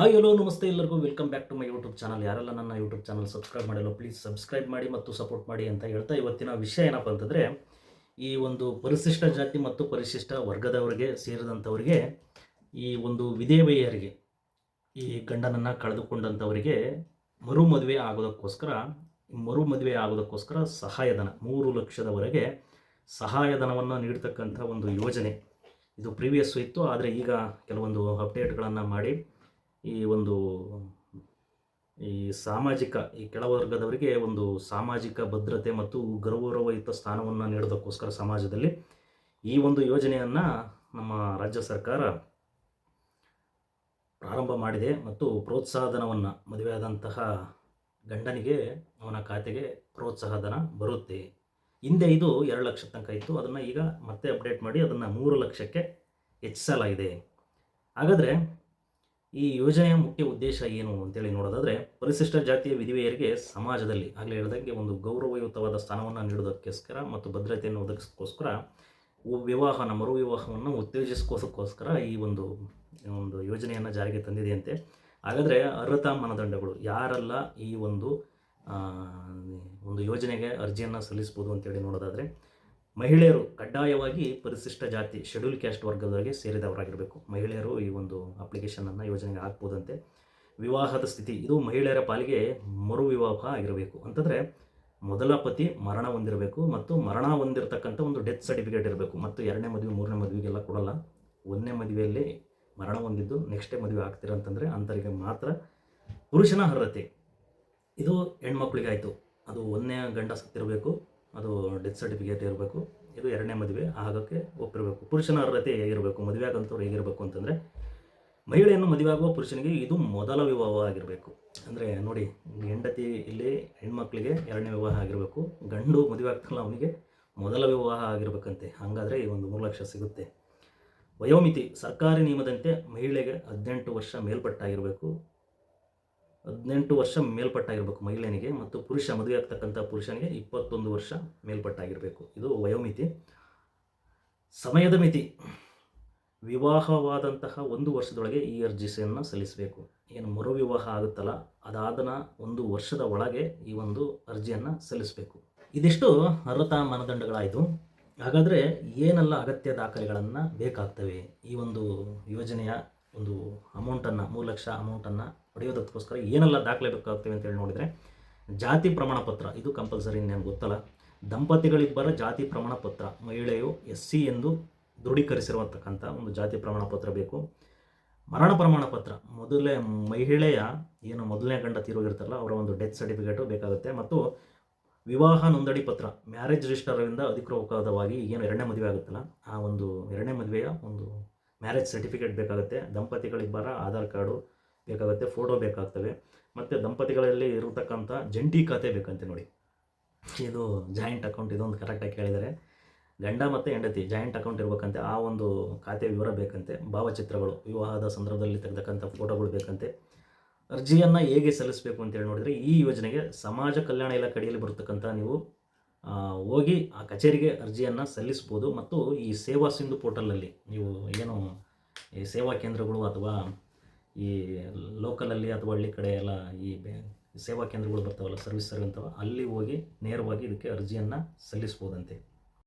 Hi hello ನಮಸ್ತೆ ಎಲ್ಲರಿಗೂ. Welcome back to my YouTube channel ಯಾರೆಲ್ಲ ನನ್ನ ಯೂಟ್ಯೂಬ್ ಚಾನಲ್ ಸಬ್ಸ್ಕ್ರೈಬ್ ಮಾಡಿಲ್ಲ ಪ್ಲೀಸ್ ಸಬ್ಸ್ಕ್ರೈಬ್ ಮಾಡಿ ಮತ್ತು ಸಪೋರ್ಟ್ ಮಾಡಿ ಅಂತ ಹೇಳ್ತಾ ಇವತ್ತಿನ ವಿಷಯ ಏನಪ್ಪ ಅಂತಂದರೆ, ಈ ಒಂದು ಪರಿಶಿಷ್ಟ ಜಾತಿ ಮತ್ತು ಪರಿಶಿಷ್ಟ ವರ್ಗದವರಿಗೆ ಸೇರಿದಂಥವರಿಗೆ, ಈ ಒಂದು ವಿಧೇವೆಯರಿಗೆ ಈ ಗಂಡನನ್ನು ಕಳೆದುಕೊಂಡಂಥವರಿಗೆ ಮರು ಮದುವೆ ಆಗೋದಕ್ಕೋಸ್ಕರ ಮರು ಮದುವೆ ಆಗೋದಕ್ಕೋಸ್ಕರ ಸಹಾಯಧನ, ಮೂರು ಲಕ್ಷದವರೆಗೆ ಸಹಾಯಧನವನ್ನು ನೀಡ್ತಕ್ಕಂಥ ಒಂದು ಯೋಜನೆ. ಇದು ಪ್ರೀವಿಯಸ್ಸು ಇತ್ತು, ಆದರೆ ಈಗ ಕೆಲವೊಂದು ಅಪ್ಡೇಟ್ಗಳನ್ನು ಮಾಡಿ ಈ ಒಂದು, ಈ ಸಾಮಾಜಿಕ, ಈ ಕೆಳವರ್ಗದವರಿಗೆ ಒಂದು ಸಾಮಾಜಿಕ ಭದ್ರತೆ ಮತ್ತು ಗೌರವಯುತ ಸ್ಥಾನವನ್ನು ನೀಡೋದಕ್ಕೋಸ್ಕರ ಸಮಾಜದಲ್ಲಿ ಈ ಒಂದು ಯೋಜನೆಯನ್ನು ನಮ್ಮ ರಾಜ್ಯ ಸರ್ಕಾರ ಪ್ರಾರಂಭ ಮಾಡಿದೆ ಮತ್ತು ಪ್ರೋತ್ಸಾಹಧನವನ್ನು ಮದುವೆಯಾದಂತಹ ಗಂಡನಿಗೆ ಅವನ ಖಾತೆಗೆ ಪ್ರೋತ್ಸಾಹಧನ ಬರುತ್ತೆ. ಹಿಂದೆ ಇದು ಎರಡು ಲಕ್ಷ ತನಕ ಇತ್ತು, ಅದನ್ನು ಈಗ ಮತ್ತೆ ಅಪ್ಡೇಟ್ ಮಾಡಿ ಅದನ್ನು ಮೂರು ಲಕ್ಷಕ್ಕೆ ಹೆಚ್ಚಿಸಲಾಗಿದೆ. ಹಾಗಾದರೆ ಈ ಯೋಜನೆಯ ಮುಖ್ಯ ಉದ್ದೇಶ ಏನು ಅಂತೇಳಿ ನೋಡೋದಾದರೆ, ಪರಿಶಿಷ್ಟ ಜಾತಿಯ ವಿಧಿವೆಯರಿಗೆ ಸಮಾಜದಲ್ಲಿ ಆಗಲೇ ಹೇಳಿದಂಗೆ ಒಂದು ಗೌರವಯುತವಾದ ಸ್ಥಾನವನ್ನು ನೀಡೋದಕ್ಕೋಸ್ಕರ ಮತ್ತು ಭದ್ರತೆಯನ್ನು ಒದಗಿಸೋಕ್ಕೋಸ್ಕರ ವಿವಾಹನ ಮರು ವಿವಾಹವನ್ನು ಉತ್ತೇಜಿಸ್ಕೋಸಕ್ಕೋಸ್ಕರ ಈ ಒಂದು ಒಂದು ಯೋಜನೆಯನ್ನು ಜಾರಿಗೆ ತಂದಿದೆಯಂತೆ ಹಾಗಾದರೆ ಅರ್ಹತಾ ಮಾನದಂಡಗಳು ಯಾರೆಲ್ಲ ಈ ಒಂದು ಒಂದು ಯೋಜನೆಗೆ ಅರ್ಜಿಯನ್ನು ಸಲ್ಲಿಸ್ಬೋದು ಅಂತೇಳಿ ನೋಡೋದಾದರೆ ಮಹಿಳೆಯರು ಕಡ್ಡಾಯವಾಗಿ ಪರಿಶಿಷ್ಟ ಜಾತಿ ಶೆಡ್ಯೂಲ್ ಕ್ಯಾಸ್ಟ್ ವರ್ಗದವರಿಗೆ ಸೇರಿದವರಾಗಿರಬೇಕು. ಮಹಿಳೆಯರು ಈ ಒಂದು ಅಪ್ಲಿಕೇಶನನ್ನು ಯೋಜನೆಗೆ ಹಾಕ್ಬೋದಂತೆ. ವಿವಾಹದ ಸ್ಥಿತಿ, ಇದು ಮಹಿಳೆಯರ ಪಾಲಿಗೆ ಮರು ವಿವಾಹ ಆಗಿರಬೇಕು. ಅಂತಂದರೆ ಮೊದಲ ಪತಿ ಮರಣ ಹೊಂದಿರಬೇಕು ಮತ್ತು ಮರಣ ಹೊಂದಿರತಕ್ಕಂಥ ಒಂದು ಡೆತ್ ಸರ್ಟಿಫಿಕೇಟ್ ಇರಬೇಕು. ಮತ್ತು ಎರಡನೇ ಮದುವೆ, ಮೂರನೇ ಮದುವೆಗೆಲ್ಲ ಕೊಡಲ್ಲ. ಒಂದನೇ ಮದುವೆಯಲ್ಲಿ ಮರಣ ಹೊಂದಿದ್ದು ನೆಕ್ಸ್ಟೇ ಮದುವೆ ಆಗ್ತೀರ ಅಂತಂದರೆ ಅಂಥವರಿಗೆ ಮಾತ್ರ ಪುರುಷನ ಅರ್ಹತೆ. ಇದು ಹೆಣ್ಮಕ್ಳಿಗೆ ಆಯಿತು ಅದು ಒಂದನೇ ಗಂಡ ಸತ್ತಿರಬೇಕು. ಅದು ಡೆತ್ ಸರ್ಟಿಫಿಕೇಟ್ ಇರಬೇಕು. ಇದು ಎರಡನೇ ಮದುವೆ. ಆಗೋಕ್ಕೆ ಒಪ್ಪಿರಬೇಕು. ಪುರುಷನ ಅರ್ಹತೆ ಹೇಗಿರಬೇಕು? ಮದುವೆ ಆಗಂಥವ್ರು ಹೇಗಿರಬೇಕು ಅಂತಂದರೆ, ಮಹಿಳೆಯನ್ನು ಮದುವೆ ಆಗುವ ಪುರುಷನಿಗೆ ಇದು ಮೊದಲ ವಿವಾಹ ಆಗಿರಬೇಕು. ಅಂದರೆ ನೋಡಿ, ಹೆಂಡತಿ ಇಲ್ಲಿ ಹೆಣ್ಮಕ್ಳಿಗೆ ಎರಡನೇ ವಿವಾಹ ಆಗಿರಬೇಕು. ಗಂಡು ಮದುವೆ ಆಗ್ತಲ್ಲ ಅವನಿಗೆ, ಮೊದಲ ವಿವಾಹ ಆಗಿರಬೇಕಂತೆ. ಹಾಗಾದರೆ ಈ ಒಂದು ಮೂರು ಲಕ್ಷ ಸಿಗುತ್ತೆ. ವಯೋಮಿತಿ ಸರ್ಕಾರಿ ನಿಯಮದಂತೆ ಮಹಿಳೆಗೆ ಹದಿನೆಂಟು ವರ್ಷ ಮೇಲ್ಪಟ್ಟಾಗಿರಬೇಕು. ಹದಿನೆಂಟು ವರ್ಷ ಮೇಲ್ಪಟ್ಟಾಗಿರಬೇಕು ಮಹಿಳೆಯನಿಗೆ ಮತ್ತು ಪುರುಷ, ಮದುವೆ ಆಗ್ತಕ್ಕಂಥ ಪುರುಷನಿಗೆ ಇಪ್ಪತ್ತೊಂದು ವರ್ಷ ಮೇಲ್ಪಟ್ಟಾಗಿರಬೇಕು. ಇದು ವಯೋಮಿತಿ. ಸಮಯದ ಮಿತಿ. ವಿವಾಹವಾದಂತಹ ಒಂದು ವರ್ಷದೊಳಗೆ ಈ ಅರ್ಜಿಸೆಯನ್ನು ಸಲ್ಲಿಸಬೇಕು. ಏನು ಮರು ವಿವಾಹ ಆಗುತ್ತಲ್ಲ, ಅದಾದನ ಒಂದು ವರ್ಷದ ಒಳಗೆ ಈ ಒಂದು ಅರ್ಜಿಯನ್ನು ಸಲ್ಲಿಸಬೇಕು. ಇದಿಷ್ಟು ಅರ್ಹತಾ ಮಾನದಂಡಗಳಾಯಿತು. ಹಾಗಾದರೆ ಏನೆಲ್ಲ ಅಗತ್ಯ ದಾಖಲೆಗಳನ್ನು ಬೇಕಾಗ್ತವೆ? ಈ ಒಂದು ಯೋಜನೆಯ ಒಂದು ಅಮೌಂಟನ್ನು ಮೂರು ಲಕ್ಷ ಅಮೌಂಟನ್ನು ಪಡೆಯೋದಕ್ಕೋಸ್ಕರ ಏನೆಲ್ಲ ದಾಖಲೆ ಬೇಕಾಗ್ತವೆ ಅಂತೇಳಿ ನೋಡಿದರೆ, ಜಾತಿ ಪ್ರಮಾಣ ಪತ್ರ ಇದು ಕಂಪಲ್ಸರಿ ಇನ್ನೇನು ಗೊತ್ತಲ್ಲ. ದಂಪತಿಗಳಿಬ್ಬರ ಜಾತಿ ಪ್ರಮಾಣ ಪತ್ರ ಮಹಿಳೆಯು ಎಸ್ ಸಿ ಎಂದು ದೃಢೀಕರಿಸಿರುವಂತಕ್ಕಂಥ ಒಂದು ಜಾತಿ ಪ್ರಮಾಣ ಪತ್ರ ಬೇಕು. ಮರಣ ಪ್ರಮಾಣ ಪತ್ರ ಮೊದಲೇ ಮಹಿಳೆಯ, ಏನು ಮೊದಲನೇ ಗಂಡ ತೀರೋಗಿರ್ತಾರಲ್ಲ ಅವರ ಒಂದು ಡೆತ್ ಸರ್ಟಿಫಿಕೇಟು ಬೇಕಾಗುತ್ತೆ. ಮತ್ತು ವಿವಾಹ ನೋಂದಣಿ ಪತ್ರ ಮ್ಯಾರೇಜ್ ರಿಜಿಸ್ಟರಿಂದ ಅಧಿಕೃತವಾಗಿ ಏನು ಎರಡನೇ ಮದುವೆ ಆಗುತ್ತಲ್ಲ, ಆ ಒಂದು ಎರಡನೇ ಮದುವೆಯ ಒಂದು ಮ್ಯಾರೇಜ್ ಸರ್ಟಿಫಿಕೇಟ್ ಬೇಕಾಗುತ್ತೆ. ದಂಪತಿಗಳಿಬ್ಬರ ಆಧಾರ್ ಕಾರ್ಡು ಬೇಕಾಗುತ್ತೆ ಫೋಟೋ ಬೇಕಾಗ್ತವೆ. ಮತ್ತು ದಂಪತಿಗಳಲ್ಲಿ ಇರತಕ್ಕಂಥ ಜಂಟಿ ಖಾತೆ ಬೇಕಂತೆ ನೋಡಿ. ಇದು ಜಾಯಿಂಟ್ ಅಕೌಂಟ್ ಇದೊಂದು ಕರೆಕ್ಟಾಗಿ ಕೇಳಿದರೆ. ಗಂಡ ಮತ್ತು ಹೆಂಡತಿ ಜಾಯಿಂಟ್ ಅಕೌಂಟ್ ಇರಬೇಕಂತೆ. ಆ ಒಂದು ಖಾತೆ ವಿವರ ಬೇಕಂತೆ. ಭಾವಚಿತ್ರಗಳು, ವಿವಾಹದ ಸಂದರ್ಭದಲ್ಲಿ ತೆಗೆದಕ್ಕಂಥ ಫೋಟೋಗಳು ಬೇಕಂತೆ. ಅರ್ಜಿಯನ್ನು ಹೇಗೆ ಸಲ್ಲಿಸಬೇಕು ಅಂತೇಳಿ ನೋಡಿದರೆ, ಈ ಯೋಜನೆಗೆ ಸಮಾಜ ಕಲ್ಯಾಣ ಇಲಾಖೆ ಅಡಿಯಲ್ಲಿ ಬರ್ತಕ್ಕಂಥ ನೀವು ಹೋಗಿ ಆ ಕಚೇರಿಗೆ ಅರ್ಜಿಯನ್ನು ಸಲ್ಲಿಸ್ಬೋದು. ಮತ್ತು ಈ ಸೇವಾ ಸಿಂಧು ಪೋರ್ಟಲಲ್ಲಿ ನೀವು ಏನು, ಈ ಸೇವಾ ಕೇಂದ್ರಗಳು ಅಥವಾ ಈ ಲೋಕಲಲ್ಲಿ ಅಥವಾ ಹಳ್ಳಿ ಕಡೆ ಎಲ್ಲ ಈ ಸೇವಾ ಕೇಂದ್ರಗಳು ಬರ್ತಾವಲ್ಲ ಸರ್ವಿಸ್ ಅಂತವ, ಅಲ್ಲಿ ಹೋಗಿ ನೇರವಾಗಿ ಇದಕ್ಕೆ ಅರ್ಜಿಯನ್ನು ಸಲ್ಲಿಸ್ಬೋದಂತೆ.